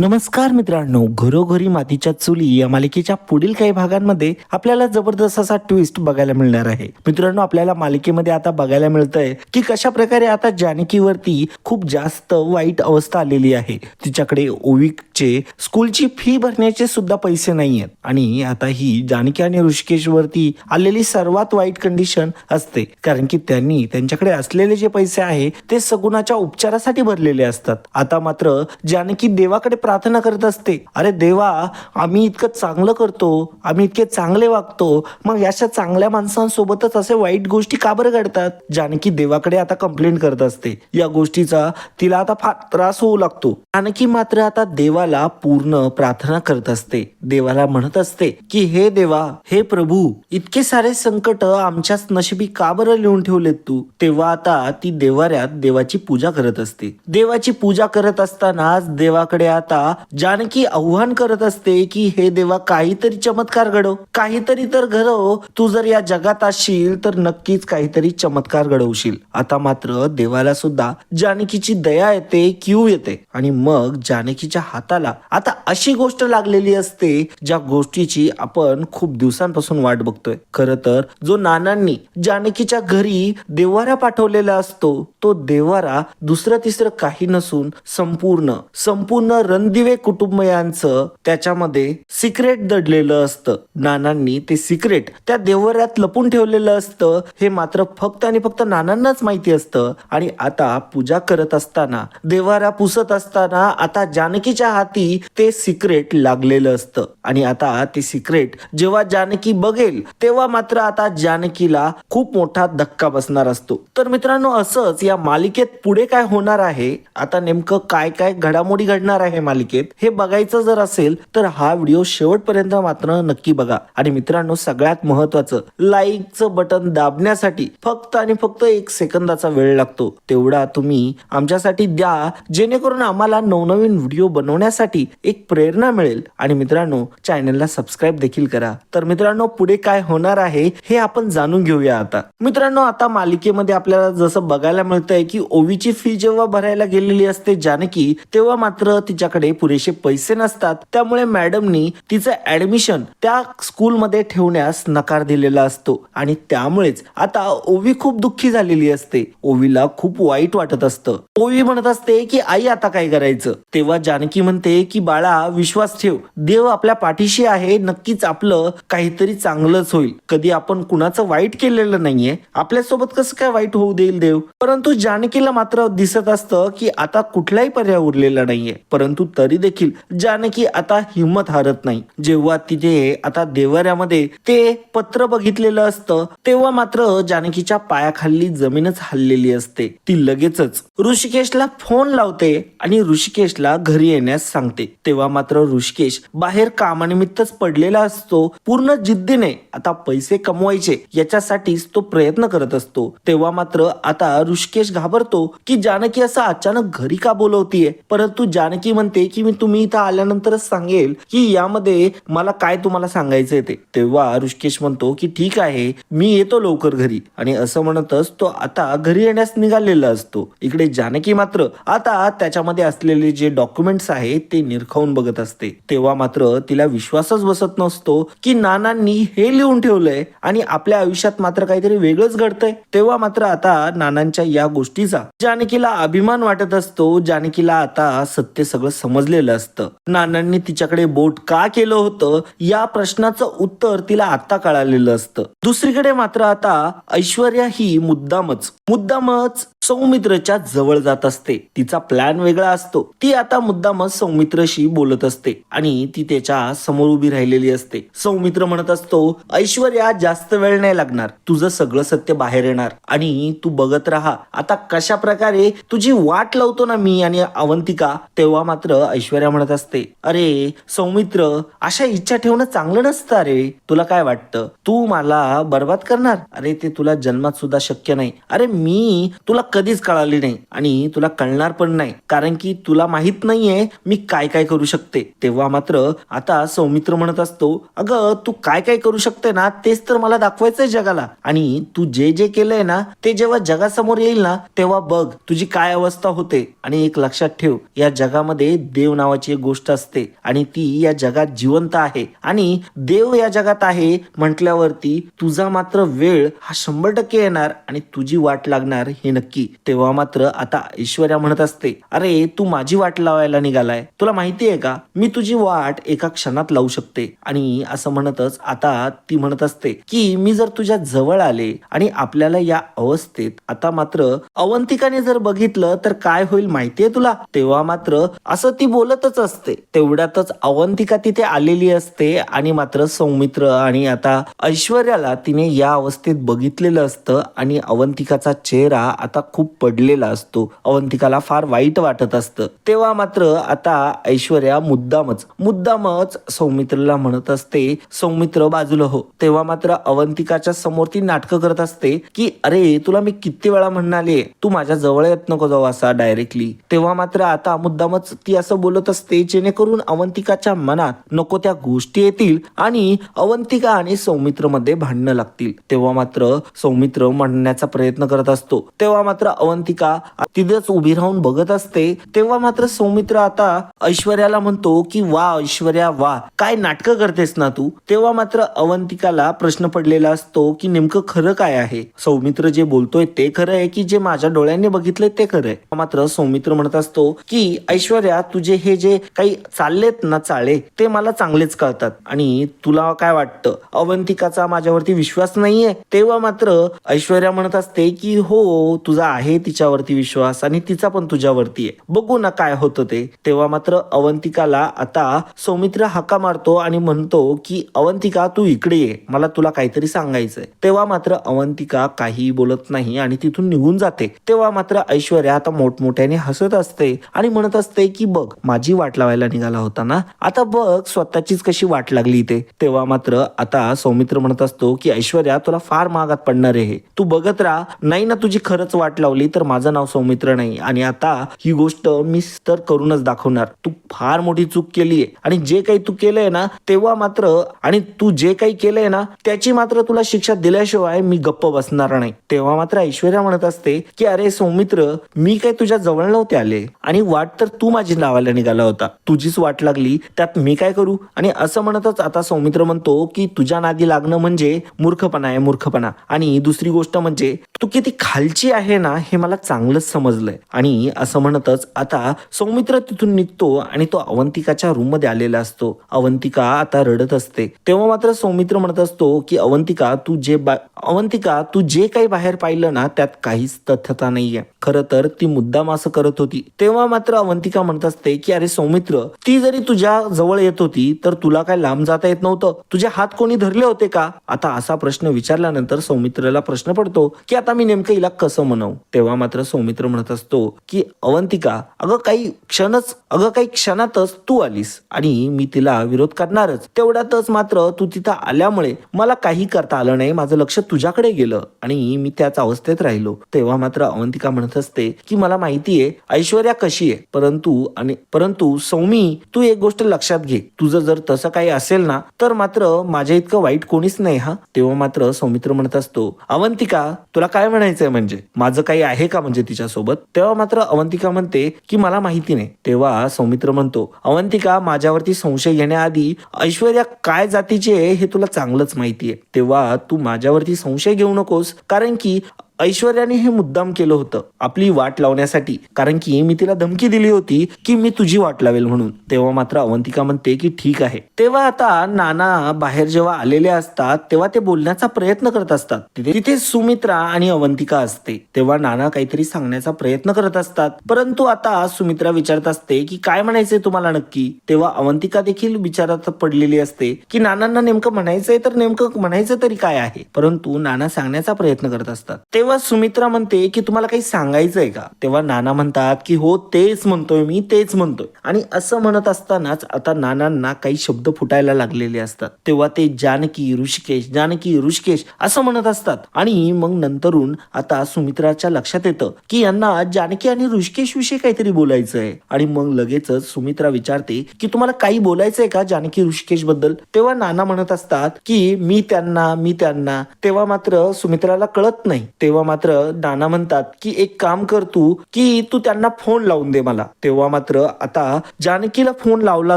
नमस्कार मित्रांनो घरोघरी मातीच्या चुली या मालिकेच्या पुढील काही भागांमध्ये आपल्याला जबरदस्त असा ट्विस्ट बघायला मिळणार आहे. मित्रांनो आपल्याला मालिकेमध्ये आता बघायला मिळतंय की कशा प्रकारे आता जानकीवरती खूप जास्त वाईट अवस्था आलेली आहे. तिच्याकडे ओविकचे स्कूलची फी भरण्याचे सुद्धा पैसे नाही आहेत आणि आता ही जानकी आणि ऋषिकेश वरती आलेली सर्वात वाईट कंडिशन असते. कारण की त्यांनी त्यांच्याकडे असलेले जे पैसे आहे ते सगुणाच्या उपचारासाठी भरलेले असतात. आता मात्र जानकी देवाकडे प्रार्थना करत असते. अरे देवा आम्ही इतकं चांगलं करतो आम्ही इतके चांगले वागतो मग अशा चांगल्या माणसांसोबतच असे वाईट गोष्टी का बरं घडतात? जानकी देवाकडे आता कंप्लेंट करत असते. या गोष्टीचा तिला आता फार त्रास होऊ लागतो. जानकी मात्र आता देवाला पूर्ण प्रार्थना करत असते. देवाला म्हणत असते की हे देवा हे प्रभू इतके सारे संकट आमच्याच नशिबी का बरं लिहून ठेवलेत तू? तेव्हा आता ती देवाऱ्यात देवाची पूजा करत असते. देवाची पूजा करत असतानाच देवाकडे आता जानकी आव्हान करत असते की हे देवा काहीतरी चमत्कार घडव. काहीतरी तर घडव. तू जर या जगात असशील तर नक्कीच काहीतरी चमत्कार घडवशील. आता मात्र देवाला सुद्धा जानकीची दया येते क्यू येते. आणि मग जानकीच्या हाताला आता अशी गोष्ट लागलेली असते ज्या गोष्टीची आपण खूप दिवसांपासून वाट बघतोय. खर तर जो नानांनी जानकीच्या घरी देवारा पाठवलेला असतो तो देवारा दुसरं तिसरं काही नसून संपूर्ण संपूर्ण रणदिवे कुटुंबयांचं त्याच्यामध्ये सिक्रेट दडलेलं असतं. नानांनी ते सिक्रेट त्या देवऱ्यात लपून ठेवलेलं असतं. हे मात्र फक्त आणि फक्त नानांनाच माहिती असतं. आणि आता पूजा करत असताना देवारा पुसत असताना आता जानकीच्या हाती ते सिक्रेट लागलेलं असतं. आणि आता ते सिक्रेट जेव्हा जानकी बघेल तेव्हा मात्र आता जानकीला खूप मोठा धक्का बसणार असतो. तर मित्रांनो असंच या मालिकेत पुढे काय होणार आहे? आता नेमकं काय काय घडामोडी घडणार आहे मालिकेत हे बघायचं जर असेल तर हा व्हिडिओ शेवटपर्यंत मात्र नक्की बघा. आणि मित्रांनो सगळ्यात महत्वाचं लाईकचं बटन दाबण्यासाठी फक्त आणि फक्त एक सेकंदाचा वेळ लागतो. तेवढा तुम्ही आमच्यासाठी द्या जेणेकरून आम्हाला नवनवीन व्हिडिओ बनवण्यासाठी एक प्रेरणा मिळेल. आणि मित्रांनो चॅनलला सबस्क्राईब देखील करा. तर मित्रांनो पुढे काय होणार आहे हे आपण जाणून घेऊया आता. मित्रांनो आता मालिकेमध्ये आपल्याला जसं बघायला मिळतंय की ओवीची फी जेव्हा भरायला गेलेली असते जानकी तेव्हा मात्र तिच्याकडे पुरेसे पैसे नसतात. त्यामुळे मॅडमनी तिचं ऍडमिशन त्या स्कूलमध्ये ठेवण्यास नकार दिलेला असतो. आणि त्यामुळेच आता ओवी खूप दुःखी झालेली असते. ओवीला खूप वाईट वाटत असतं. ओवी म्हणत असते की आई आता काय करायचं? तेव्हा जानकी म्हणते की बाळा विश्वास ठेव. देव आपल्या पाठीशी आहे. नक्कीच आपलं काहीतरी चांगलंच होईल. कधी आपण कुणाचं वाईट केलेलं नाहीये. आपल्यासोबत कसं काय वाईट होऊ देईल देव? परंतु जानकीला मात्र दिसत असतं की आता कुठलाही पर्याय उरलेला नाहीये. परंतु तरी देखील जानकी आता हिंमत हारत नाही. जेव्हा तिथे आता देवाऱ्यामध्ये ते पत्र बघितलेलं असतं तेव्हा मात्र जानकीच्या पायाखाली जमीनच हल्लेली असते. ती लगेचच ऋषिकेशला फोन लावते आणि ऋषिकेशला घरी येण्यास सांगते. तेव्हा मात्र ऋषिकेश बाहेर कामानिमित्तच पडलेला असतो. पूर्ण जिद्दीने आता पैसे कमवायचे याच्यासाठीच तो प्रयत्न करत असतो. तेव्हा मात्र आता ऋषिकेश घाबरतो की जानकी असं अचानक घरी का बोलवतीये? परंतु जानकी म्हणते की मी तुम्ही इथं आल्यानंतरच सांगेल की यामध्ये मला काय तुम्हाला सांगायचंय ते. तेव्हा ऋषिकेश म्हणतो की ठीक आहे मी येतो लवकर घरी. आणि असं म्हणतच तो आता घरी येण्यास निघालेला असतो. इकडे जानकी मात्र आता त्याच्यामध्ये असलेले जे डॉक्युमेंट्स आहेत ते निरखावून बघत असते. तेव्हा मात्र तिला विश्वासच बसत नसतो की नानांनी हे लिहून ठेवलंय आणि आपल्या आयुष्यात मात्र काहीतरी वेगळंच घडतंय. तेव्हा मात्र आता नानांच्या या गोष्टीचा जानकीला अभिमान वाटत असतो. जानकीला आता सत्य सगळं समजलेलं असतं. नानांनी तिच्याकडे बोट का केलं होतं? या प्रश्नाचं उत्तर तिला आता कळालेलं असतं. दुसरीकडे मात्र आता ऐश्वर्या ही मुद्दामच. मुद्दामच सौमित्रच्या जवळ जात असते. तिचा प्लॅन वेगळा असतो. ती आता मुद्दामच सौमित्रशी बोलत असते आणि ती त्याच्यासमोर उभी राहिलेली असते. सौमित्र म्हणत असतो ऐश्वर्या जास्त वेळ नाही लागणार. तुझं सगळं सत्य बाहेर येणार. आणि तू बघत राहा. आता कशा प्रकारे तुझी वाट लावतो ना मी आणि अवंतिका? तेव्हा मात्र ऐश्वर्या म्हणत असते अरे सौमित्र अशा इच्छा ठेवणं चांगलं नसतं अरे. तुला काय वाटतं? तू मला बर्बाद करणार? अरे ते तुला जन्मात सुद्धा शक्य नाही. अरे मी तुला कधीच कळाली नाही. आणि तुला कळणार पण नाही. कारण की तुला माहीत नाहीये मी काय काय करू शकते. तेव्हा मात्र आता सौमित्र म्हणत असतो अगं तू काय काय करू शकते ना तेच तर मला दाखवायचंय जगाला. आणि तू जे जे केलंय ना ते जेव्हा जगासमोर येईल ना तेव्हा बघ तुझी काय अवस्था होते. आणि एक लक्षात ठेव या जगामध्ये देव नावाची एक गोष्ट असते. आणि ती या जगात जिवंत आहे. आणि देव या जगात आहे म्हटल्यावरती तुझा मात्र वेळ हा शंभर टक्के येणार आणि तुझी वाट लागणार हे नक्की तेव्हा मात्र आता ऐश्वर्या म्हणत असते अरे तू माझी वाट लावायला निघालाय. तुला माहिती आहे का? मी तुझी वाट एका क्षणात लावू शकते. आणि असं म्हणतच आता ती म्हणत असते की मी जर तुझ्या जवळ आले आणि आपल्याला या अवस्थेत आता मात्र अवंतिकाने जर बघितलं तर काय होईल माहितीये तुला? तेव्हा मात्र असं ती बोलतच असते. तेवढ्यातच अवंतिका तिथे आलेली असते आणि मात्र सौमित्र आणि आता ऐश्वर्याला तिने या अवस्थेत बघितलेलं असतं आणि अवंतिकाचा चेहरा आता खूप पडलेला असतो. अवंतिकाला फार वाईट वाटत असतं. तेव्हा मात्र आता ऐश्वर्या मुद्दामच मुद्दामच सौमित्रला म्हणत असते सौमित्र बाजूला हो. तेव्हा मात्र अवंतिकाच्या समोर ती नाटकं करत असते की अरे तुला मी किती वेळा म्हणाले तू माझ्या जवळ येत नको जाऊ असा डायरेक्टली तेव्हा मात्र आता मुद्दामच ती असं बोलत असते जेणेकरून अवंतिकाच्या मनात नको त्या गोष्टी येतील आणि अवंतिका आणि सौमित्रमध्ये भांडणं लागतील. तेव्हा मात्र सौमित्र म्हणण्याचा प्रयत्न करत असतो. तेव्हा मात्र अवंतिका तिथेच उभी राहून बघत असते. तेव्हा मात्र सौमित्र आता ऐश्वर्याला म्हणतो की वा ऐश्वर्या वा काय नाटकं करतेस ना तू? तेव्हा मात्र अवंतिकाला प्रश्न पडलेला असतो की नेमकं खरं काय आहे? सौमित्र जे बोलतोय ते खरं आहे की जे माझ्या डोळ्यांनी बघितलंय ते खरं आहे. मात्र सौमित्र म्हणत असतो की ऐश्वर्या तुझे हे जे काही चाललेत ना चाळे ते मला चांगलेच कळतात. आणि तुला काय वाटतं? अवंतिकाचा माझ्यावरती विश्वास नाहीये. तेव्हा मात्र ऐश्वर्या म्हणत असते की हो तुझा आहे तिच्यावरती विश्वास. आणि तिचा पण तुझ्यावरती आहे. बघू ना काय होतं ते. तेव्हा मात्र अवंतिकाला आता सौमित्र हाका मारतो आणि म्हणतो की अवंतिका तू इकडे ये. मला तुला काहीतरी सांगायचंय. तेव्हा मात्र अवंतिका काही बोलत नाही आणि तिथून निघून जाते. तेव्हा मात्र ऐश्वर्या आता मोठमोठ्याने हसत असते आणि म्हणत असते की बघ माझी वाट लावायला निघाला होता ना. आता बघ स्वतःचीच कशी वाट लागली इथे. तेव्हा मात्र आता सौमित्र म्हणत असतो की ऐश्वर्या तुला फार महागात पडणार आहे तू बघत राहा. नाही ना तुझी खरंच वाट लावली तर माझं नाव सौमित्र मित्र नाही. आणि आता ही गोष्ट मी तर करूनच दाखवणार. तू फार मोठी चूक केलीये. आणि जे काही तू केलंय ना तेव्हा मात्र आणि तू जे काही केलंय ना त्याची मात्र तुला शिक्षा दिल्याशिवाय मी गप्प बसणार नाही. तेव्हा मात्र ऐश्वर्या म्हणत असते की अरे सौमित्र मी काय तुझ्या जवळ नव्हते आले. आणि वाट तर तू माझी लावायला निघाला होता. तुझीच वाट लागली. त्यात मी काय करू? आणि असं म्हणतच आता सौमित्र म्हणतो की तुझ्या नादी लागणं म्हणजे मूर्खपणा आहे मूर्खपणा. आणि दुसरी गोष्ट म्हणजे तू किती खालची आहे ना हे मला चांगलंच समजलंय. आणि असं म्हणतच आता सौमित्र तिथून निघतो आणि तो अवंतिकाच्या रूममध्ये आलेला असतो. अवंतिका आता रडत असते. तेव्हा मात्र सौमित्र म्हणत असतो की अवंतिका तू जे बा- अवंतिका तू जे काही बाहेर पाहिलं ना त्यात काहीच तथ्यता नाहीये. खरं तर ती मुद्दाम असं करत होती. तेव्हा मात्र अवंतिका म्हणत असते की अरे सौमित्र ती जरी तुझ्या जवळ येत होती तर तुला काय लांब जाता येत नव्हतं? तुझे हात कोणी धरले होते का? आता असा प्रश्न विचारल्यानंतर सौमित्रला प्रश्न पडतो की आता मी नेमकं हिला कसं म्हणू तेव्हा मात्र सौमित्र म्हणत असतो की अवंतिका अगं काही क्षणच अगं काही क्षणातच तू आलीस आणि मी तिला विरोध करणारच. तेवढ्यातच मात्र तू तिथं आल्यामुळे मला काही करता आलं नाही. माझं लक्ष तुझ्याकडे गेलं आणि मी त्याच अवस्थेत राहिलो. तेव्हा मात्र अवंतिका म्हणत असते की मला माहितीये ऐश्वर्या कशी आहे. परंतु आणि परंतु सौमी तू एक गोष्ट लक्षात घे. तुझं जर तसं काही असेल ना तर मात्र माझ्या इतकं वाईट कोणीच नाही हा? तेव्हा मात्र सौमित्र म्हणत असतो अवंतिका तुला काय म्हणायचंय म्हणजे? माझं काही आहे का म्हणजे तिच्यासोबत? तेव्हा मात्र अवंतिका म्हणते की मला माहिती नाही. तेव्हा सौमित्र म्हणतो अवंतिका माझ्यावरती संशय घेण्याआधी ऐश्वर्या काय जातीची आहे हे तुला चांगलंच माहितीये. तेव्हा तू माझ्यावरती संशय घेऊ नकोस कारण की ऐश्वर्याने हे मुद्दाम केलं होतं आपली वाट लावण्यासाठी. कारण की मी तिला धमकी दिली होती की मी तुझी वाट लावेल म्हणून. तेव्हा मात्र अवंतिका म्हणते की ठीक आहे. तेव्हा आता नाना बाहेर जेव्हा आलेले असतात तेव्हा ते बोलण्याचा प्रयत्न करत असतात. तिथे तिथे सुमित्रा आणि अवंतिका असते. तेव्हा नाना काहीतरी सांगण्याचा प्रयत्न करत असतात. परंतु आता सुमित्रा विचारत असते की काय म्हणायचंय तुम्हाला नक्की? तेव्हा अवंतिका देखील विचारात पडलेली असते की नानांना नेमकं म्हणायचंय तर नेमकं म्हणायचं तरी काय आहे? परंतु नाना सांगण्याचा प्रयत्न करत असतात. तेव्हा तेव्हा सुमित्रा म्हणते की तुम्हाला काही सांगायचंय का? तेव्हा नाना म्हणतात की हो तेच म्हणतोय मी तेच म्हणतोय. आणि असं म्हणत असतानाच आता नानांना काही शब्द फुटायला लागलेले असतात. तेव्हा ते जानकी ऋषिकेश जानकी ऋषिकेश असं म्हणत असतात. आणि मग नंतरून आता सुमित्राच्या लक्षात येतं की यांना जानकी आणि ऋषिकेश विषयी काहीतरी बोलायचं आहे आणि मग लगेचच सुमित्रा विचारते की तुम्हाला काही बोलायचंय का जानकी ऋषिकेशबद्दल? तेव्हा नाना म्हणत असतात की मी त्यांना मी त्यांना. तेव्हा मात्र सुमित्राला कळत नाही. तेव्हा मात्र नाना म्हणतात की एक काम कर तू की तू त्यांना फोन लावून दे मला. तेव्हा मात्र आता जानकीला फोन लावला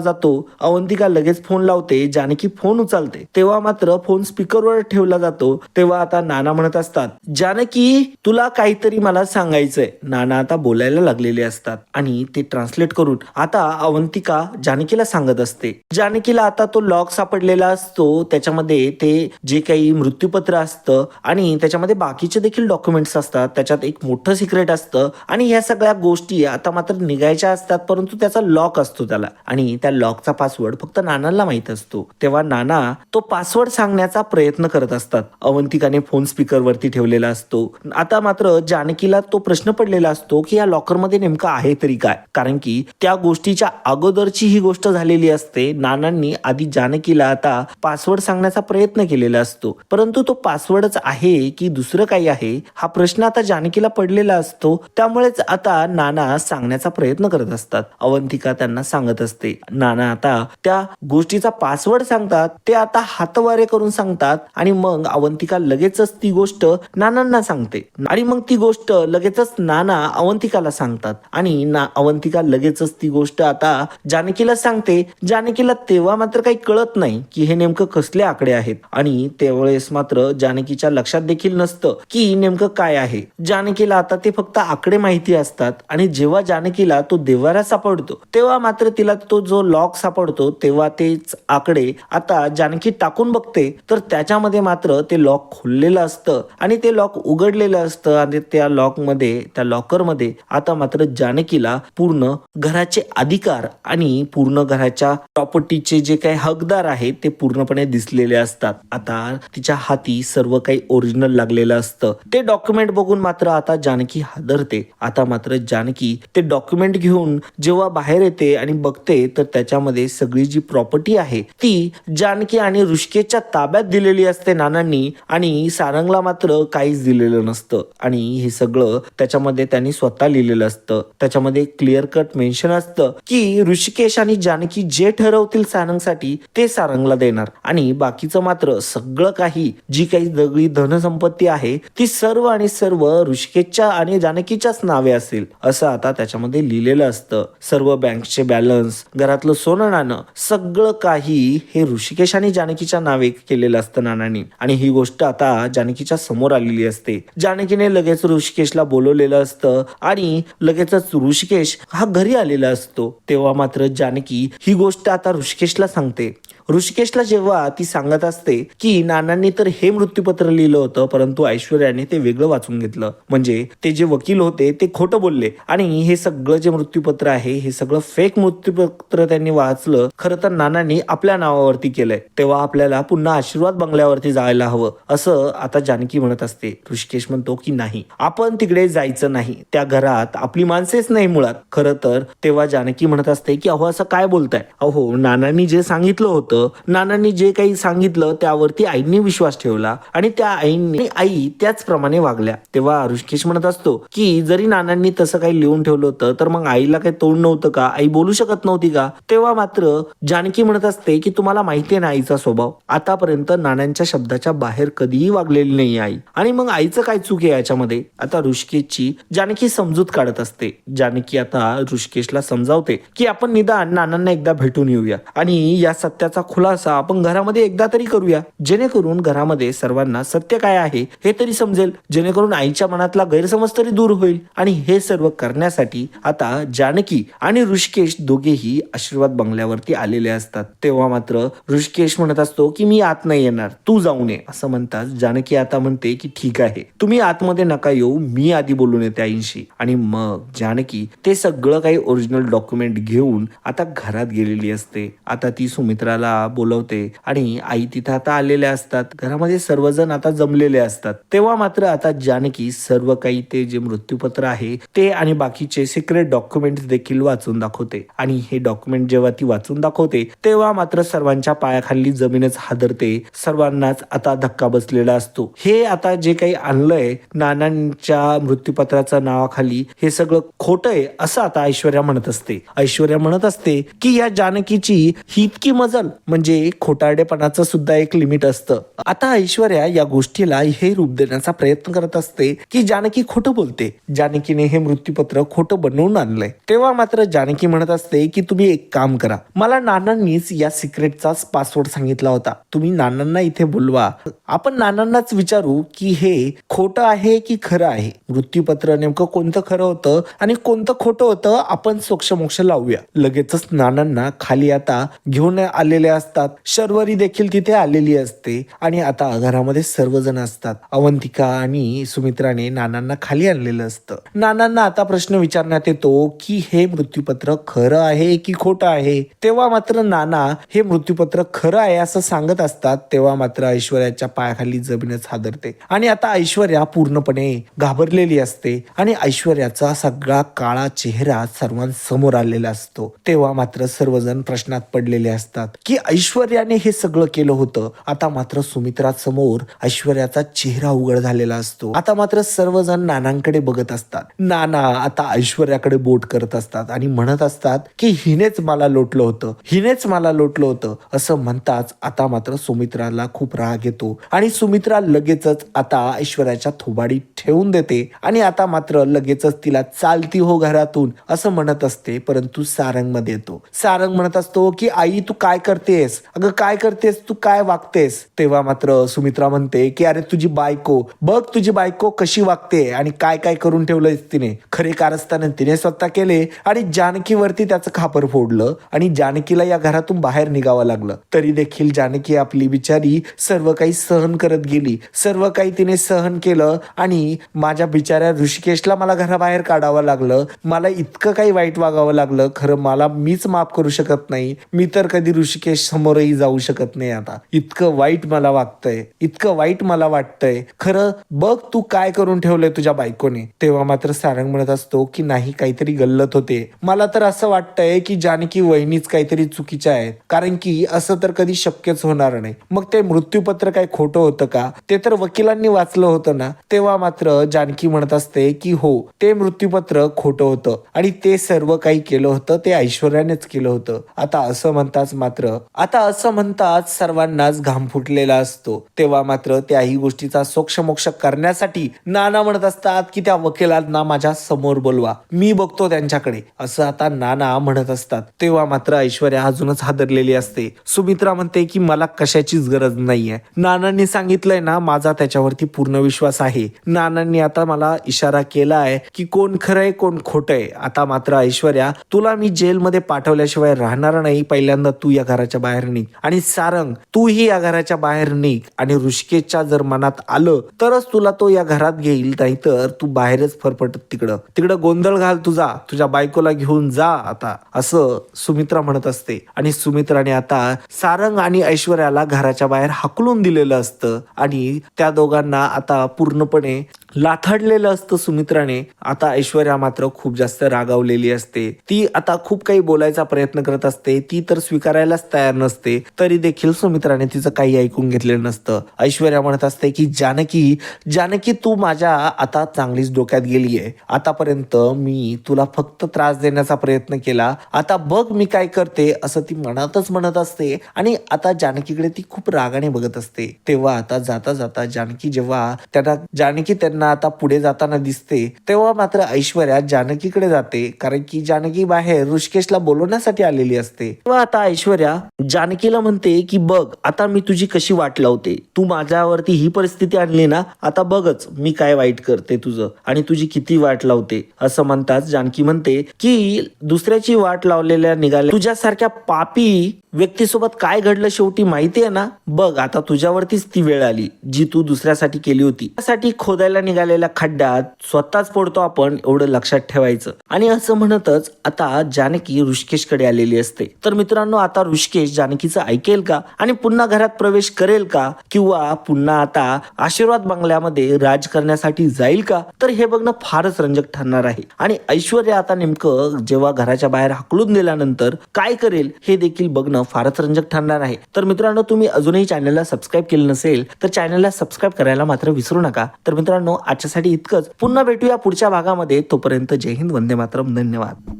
जातो. अवंतिका लगेच फोन लावते जानकी फोन उचलते. तेव्हा मात्र फोन स्पीकरवर ठेवला जातो. तेव्हा आता नाना म्हणत असतात जानकी तुला काहीतरी मला सांगायचंय. नाना आता बोलायला लागलेले असतात आणि ते ट्रान्सलेट करून आता अवंतिका जानकीला सांगत असते. जानकीला आता तो लॉक सापडलेला असतो. त्याच्यामध्ये ते जे काही मृत्यूपत्र असतं आणि त्याच्यामध्ये बाकीचे देखील डॉक्युमेंट्स असतात त्याच्यात एक मोठं सिक्रेट असतं आणि ह्या सगळ्या गोष्टी आता मात्र निघायच्या असतात परंतु त्याचा लॉक असतो त्याला. आणि त्या लॉकचा पासवर्ड फक्त नानाला माहीत असतो. तेव्हा नाना तो पासवर्ड सांगण्याचा प्रयत्न करत असतात. अवंतिकाने फोन स्पीकरवरती ठेवलेला असतो. आता मात्र जानकीला तो प्रश्न पडलेला असतो की या लॉकरमध्ये नेमकं आहे तरी काय? कारण की त्या गोष्टीच्या अगोदरची ही गोष्ट झालेली असते. नानांनी आधी जानकीला आता पासवर्ड सांगण्याचा प्रयत्न केलेला असतो. परंतु तो पासवर्डच आहे की दुसरं काही आहे? हा प्रश्न आता जानकीला पडलेला असतो त्यामुळेच आता नाना सांगण्याचा प्रयत्न करत असतात. अवंतिका त्यांना सांगत असते. नाना आता त्या गोष्टीचा पासवर्ड सांगतात ते आता हातवारे करून सांगतात आणि मग अवंतिका लगेचच ती गोष्ट नानांना सांगते. आणि मग ती गोष्ट लगेचच नाना अवंतिकाला सांगतात. आणि ना अवंतिका लगेचच ती गोष्ट आता जानकीला सांगते. जानकीला तेव्हा मात्र काही कळत नाही की हे नेमकं कसले आकडे आहेत. आणि त्यावेळेस मात्र जानकीच्या लक्षात देखील नसतं की नेमकं काय आहे? जानकीला आता ते फक्त आकडे माहिती असतात आणि जेव्हा जानकीला तो देवारा सापडतो तेव्हा मात्र तिला तो जो लॉक सापडतो तेव्हा तेच आकडे आता जानकी टाकून बघते. तर त्याच्यामध्ये मात्र ते लॉक खुललेलं असतं आणि ते लॉक उघडलेलं असतं आणि त्या लॉकमध्ये त्या लॉकरमध्ये आता मात्र जानकीला पूर्ण घराचे अधिकार आणि पूर्ण घराच्या प्रॉपर्टीचे जे काही हकदार आहेत ते पूर्णपणे दिसलेले असतात. आता तिच्या हाती सर्व काही ओरिजिनल लागलेलं असतं. ते डॉक्युमेंट बघून मात्र आता जानकी हादरते. आता मात्र जानकी ते डॉक्युमेंट घेऊन जेव्हा बाहेर येते आणि बघते तर त्याच्यामध्ये सगळी जी प्रॉपर्टी आहे ती जानकी आणि ऋषिकेशच्या ताब्यात दिलेली असते नानांनी आणि सारंगला मात्र काहीच दिलेलं नसतं. आणि हे सगळं त्याच्यामध्ये त्यांनी स्वतः लिहिलेलं असतं. त्याच्यामध्ये क्लिअर कट मेन्शन असतं की ऋषिकेश आणि जानकी जे ठरवतील सारंगसाठी ते सारंगला देणार. आणि बाकीचं मात्र सगळं काही जी काही दगडी धनसंपत्ती आहे ती सर्व आणि सर्व ऋषिकेशच्या आणि जानकीच्याच नावे असेल असं आता त्याच्यामध्ये लिहिलेलं असतं. सर्व बँकचे बॅलन्स घरातलं सोनं नाणं सगळं काही हे ऋषिकेश आणि जानकीच्या नावे केलेलं असतं नानांनी. आणि ही गोष्ट आता जानकीच्या समोर आलेली असते. जानकीने लगेच ऋषिकेशला बोलवलेलं असतं आणि लगेचच ऋषिकेश हा घरी आलेला असतो. तेव्हा मात्र जानकी ही गोष्ट आता ऋषिकेशला सांगते. ऋषिकेशला जेव्हा ती सांगत असते की नानांनी तर हे मृत्यूपत्र लिहिलं होतं परंतु ऐश्वर्याने ते वेगळं वाचून घेतलं. म्हणजे ते जे वकील होते ते खोटं बोलले. आणि हे सगळं जे मृत्यूपत्र आहे हे सगळं फेक मृत्यूपत्र त्यांनी वाचलं खरं तर नानांनी आपल्या नावावरती केलंय. तेव्हा आपल्याला पुन्हा आशीर्वाद बंगल्यावरती जायला हवं असं आता जानकी म्हणत असते. ऋषिकेश म्हणतो की नाही. आपण तिकडे जायचं नाही. त्या घरात आपली माणसेच नाही मुळात. खरं तर तेव्हा जानकी म्हणत असते की अहो असं काय बोलताय? अहो नानांनी जे सांगितलं होतं नानांनी जे काही सांगितलं त्यावरती आईंनी विश्वास ठेवला आणि त्या आईंनी आई त्याचप्रमाणे वागल्या. तेव्हा ऋषिकेश म्हणत असतो की जरी नानांनी तसं काही लिहून ठेवलं होतं तर मग आईला काही तोंड नव्हतं का? आई बोलू शकत नव्हती का? तेव्हा मात्र जानकी म्हणत असते की तुम्हाला माहिती आहे ना आईचा स्वभाव? आतापर्यंत नानांच्या शब्दाच्या बाहेर कधीही वागलेली नाही आई. आणि मग आईचं काय चूक आहे याच्यामध्ये? आता ऋषिकेशची जानकी समजूत काढत असते. जानकी आता ऋषिकेशला समजावते की आपण निदान नानांना एकदा भेटून येऊया आणि या सत्याचा खुलासा आपण घरामध्ये एकदा तरी करूया. जेणेकरून घरामध्ये सर्वांना सत्य काय आहे हे तरी समजेल. जेणेकरून आईच्या मनातला गैरसमज तरी दूर होईल. आणि हे सर्व करण्यासाठी आता जानकी आणि ऋषिकेश दोघेही आशीर्वाद बंगल्यावरती आलेले असतात. तेव्हा मात्र ऋषिकेश म्हणत असतो की मी आत नाही येणार. तू जाऊ नये. असं म्हणताच जानकी आता म्हणते की ठीक आहे. तुम्ही आतमध्ये नका येऊ. मी आधी बोलून येते आईंशी. आणि मग जानकी ते सगळं काही ओरिजिनल डॉक्युमेंट घेऊन आता घरात गेलेली असते. आता ती सुमित्राला आईला बोलवते. आणि आई तिथं आता आलेल्या असतात. घरामध्ये सर्वजण आता जमलेले असतात. तेव्हा मात्र आता जानकी सर्व काही ते जे मृत्यूपत्र आहे ते आणि बाकीचे सिक्रेट डॉक्युमेंट देखील वाचून दाखवते. आणि हे डॉक्युमेंट जेव्हा ती वाचून दाखवते तेव्हा मात्र सर्वांच्या पायाखाली जमीनच हादरते. सर्वांनाच आता धक्का बसलेला असतो. हे आता जे काही आणलंय नानांच्या मृत्यूपत्राच्या नावाखाली हे सगळं खोट आहे असं आता ऐश्वर्या म्हणत असते. ऐश्वर्या म्हणत असते की या जानकीची ही इतकी मजल म्हणजे खोटारडेपणाचं सुद्धा एक लिमिट असतं. आता ऐश्वर्या या गोष्टीला हे रूप देण्याचा प्रयत्न करत असते की जानकी खोटं बोलते. जानकीने हे मृत्यूपत्र खोटं बनवून आणलंय. तेव्हा मात्र जानकी म्हणत असते की तुम्ही एक काम करा. मला नानांनीच या सिक्रेटचाच पासवर्ड सांगितला होता. तुम्ही नानांना इथे बोलवा. आपण नानांनाच विचारू की हे खोटं आहे की खरं आहे? मृत्यूपत्र नेमकं कोणतं खरं होतं आणि कोणतं खोटं होतं? आपण सोक्षमोक्ष लावूया. लगेचच नानांना खाली आता घेऊन आलेले असतात. शर्वरी देखील तिथे आलेली असते. आणि आता घरामध्ये सर्वजण असतात. अवंतिका आणि सुमित्राने नानांना खाली आणलेलं असतं. नानांना आता प्रश्न विचारण्यात येतो की हे मृत्यूपत्र खरं आहे की खोटं आहे? तेव्हा मात्र नाना हे मृत्यूपत्र खरं आहे असं सांगत असतात. तेव्हा मात्र ऐश्वर्याच्या पायाखाली जमीनच हादरते. आणि आता ऐश्वर्या पूर्णपणे घाबरलेली असते. आणि ऐश्वर्याचा सगळा काळा चेहरा सर्वांसमोर आलेला असतो. तेव्हा मात्र सर्वजण प्रश्नात पडलेले असतात की ऐश्वर्याने हे सगळं केलं होतं. आता मात्र सुमित्रा समोर ऐश्वर्याचा चेहरा उघड झालेला असतो. आता मात्र सर्वजण नानांकडे बघत असतात. नाना आता ऐश्वर्याकडे बोट करत असतात आणि म्हणत असतात की हिनेच मला लोटलं होतं. हिनेच मला लोटलं होतं. असं म्हणताच आता मात्र सुमित्राला खूप राग येतो. आणि सुमित्रा लगेचच आता ऐश्वर्याच्या थोबाडी ठेवून देते. आणि आता मात्र लगेचच तिला चालती हो घरातून असं म्हणत असते परंतु सारंगमध्ये येतो. सारंग म्हणत असतो की आई तू काय करते करतेस? अगं काय करतेस? तू काय वागतेस? तेव्हा मात्र सुमित्रा म्हणते की अरे तुझी बायको बघ तुझी बायको कशी वागते आणि काय काय करून ठेवलंय तिने. खरे कारस्थान तिने स्वतः केले आणि जानकीवरती त्याचं खापर फोडलं आणि जानकीला या घरातून बाहेर निघावं लागलं. तरी देखील जानकी आपली बिचारी सर्व काही सहन करत गेली. सर्व काही तिने सहन केलं आणि माझ्या बिचाऱ्या ऋषिकेशला मला घराबाहेर काढावं लागलं. मला इतकं काही वाईट वागावं लागलं. खरं मला मीच माफ करू शकत नाही. मी तर कधी ऋषिकेश समोरही जाऊ शकत नाही आता. इतकं वाईट मला वागतंय इतकं वाईट मला वाटतंय. खरं बघ तू काय करून ठेवलंय तुझ्या बायकोने. तेव्हा मात्र सारंग म्हणत असतो की नाही काहीतरी गल्लत होते. मला तर असं वाटतंय की जानकी वहिनीच काहीतरी चुकीच्या आहेत. कारण की असं तर कधी शक्यच होणार नाही. मग ते मृत्यूपत्र काय खोटं होतं का? ते तर वकिलांनी वाचलं होतं ना? तेव्हा मात्र जानकी म्हणत असते की हो ते मृत्यूपत्र खोटं होतं. आणि ते सर्व काही केलं होतं ते ऐश्वर्यानेच केलं होतं. आता असं म्हणताच मात्र आता असं म्हणतात सर्वांनाच घाम फुटलेला असतो. तेव्हा मात्र त्याही गोष्टीचा सोक्षमोक्ष करण्यासाठी नाना म्हणत असतात की त्या वकिलांना माझ्यासमोर बोलवा. मी बघतो त्यांच्याकडे. असं आता नाना म्हणत असतात. तेव्हा मात्र ऐश्वर्या अजूनच हादरलेली असते. सुमित्रा म्हणते की मला कशाचीच गरज नाहीये. नानांनी सांगितलंय ना माझा त्याच्यावरती पूर्ण विश्वास आहे. नानांनी आता मला इशारा केला आहे की कोण खरंय कोण खोटंय. आता मात्र ऐश्वर्या तुला मी जेलमध्ये पाठवल्याशिवाय राहणार नाही. पहिल्यांदा तू या घराच्या बाहेर निघ. आणि सारंग तूही या घराच्या बाहेर निघ. आणि ऋषिकेशच्या जर मनात आलं तरच तुला तो या घरात घेईल. नाहीतर तू बाहेरच फरफटत तिकडं. तिकडं गोंधळ घाल तुझा. तुझ्या बायकोला घेऊन जा आता. असं सुमित्रा म्हणत असते. आणि सुमित्राने आता सारंग आणि ऐश्वर्याला घराच्या बाहेर हाकलून दिलेलं असतं. आणि त्या दोघांना आता पूर्णपणे लाथाडलेलं असतं सुमित्राने. आता ऐश्वर्या मात्र खूप जास्त रागावलेली असते. ती आता खूप काही बोलायचा प्रयत्न करत असते. ती तर स्वीकारायलाच तयार नसते. तरी देखील सुमित्राने तिचं काही ऐकून घेतलेलं नसतं. ऐश्वर्या म्हणत असते की जानकी जानकी तू माझ्या आता चांगलीच डोक्यात गेली आहे आतापर्यंत मी तुला फक्त त्रास देण्याचा प्रयत्न केला. आता बघ मी काय करते असं ती मनातच म्हणत असते. आणि आता जानकीकडे ती खूप रागाने बघत असते. तेव्हा आता जाता जाता जानकी जेव्हा त्यांना जानकी त्यांना त्यांना आता पुढे जाताना दिसते तेव्हा मात्र ऐश्वर्या जानकीकडे जाते. कारण की जानकी बाहेर ऋषिकेशला बोलवण्यासाठी आलेली असते. तेव्हा आता ऐश्वर्या जानकीला म्हणते की बघ आता मी तुझी कशी वाट लावते? तू माझ्यावरती ही परिस्थिती आणली ना आता बघच मी काय वाईट करते तुझं? आणि तुझी किती वाट लावते? असं म्हणताच जानकी म्हणते की दुसऱ्याची वाट लावलेल्या निघाल्या. तुझ्यासारख्या पापी व्यक्तीसोबत काय घडलं शेवटी माहिती आहे ना? बघ आता तुझ्यावरतीच ती वेळ आली जी तू दुसऱ्यासाठी केली होती. त्यासाठी खोदायला निघालेल्या खड्ड्यात स्वतःच पडतो आपण एवढं लक्षात ठेवायचं. आणि असं म्हणतच आता जानकी ऋषिकेशकडे आलेली असते. तर मित्रांनो आता ऋषिकेश जानकीचं ऐकेल का? आणि पुन्हा घरात प्रवेश करेल का? किंवा पुन्हा आता आशीर्वाद बंगल्यामध्ये राज करण्यासाठी जाईल का? तर हे बघणं फारच रंजक ठरणार आहे. आणि ऐश्वर्या आता नेमकं जेव्हा घराच्या बाहेर हाकलून दिल्यानंतर काय करेल हे देखील बघणं फारच रंजक ठरणार आहे. तर मित्रांनो तुम्ही अजूनही चॅनलला सबस्क्राईब केलं नसेल तर चॅनलला सबस्क्राईब करायला मात्र विसरू नका. तर मित्रांनो आजच्यासाठी इतकंच. पुन्हा भेटूया पुढच्या भागामध्ये. तोपर्यंत जय हिंद वंदे मातरम. धन्यवाद.